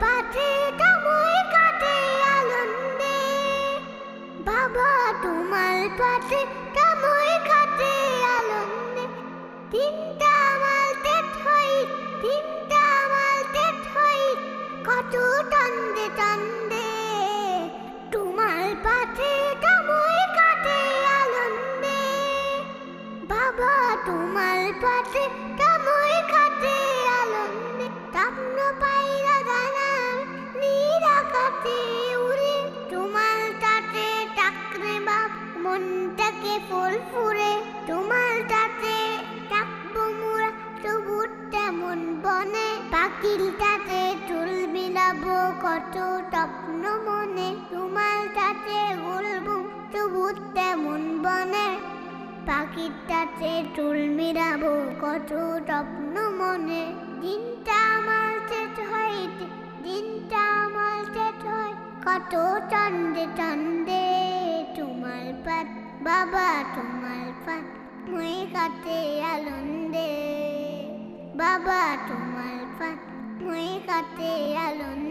পাথে কাময় কাটে আনন্দে। বাবা, তোমার পাথে কাময় কাটে আনন্দে। তিনটা মালতে ঠই তিনটা মালতে ঠই কত টান্দে টান্দে। তোমার পাথে কাময় কাটে আনন্দে। বাবা, তোমার পাশে মনটাকে ফুল ফুরে তোমার তাতে টাকবো মুরা সবুজ তেমন বনে। পাখির তাতে চুল বিলাবো কত স্বপ্ন মনে তোমার তাতে বলব সবুজ তেমন বনে। পাখিটাতে চুল মিরাবো কত স্বপ্ন মনে, দিনটা আমার শেষ হয় দিনটা আমার শেষ হয়। কত চন্দে চন্দে তোমার পাত বাবা তোমার পাত মই কাটে আনন্দে। বাবা তোমার পাত মই কাটে আনন্দে।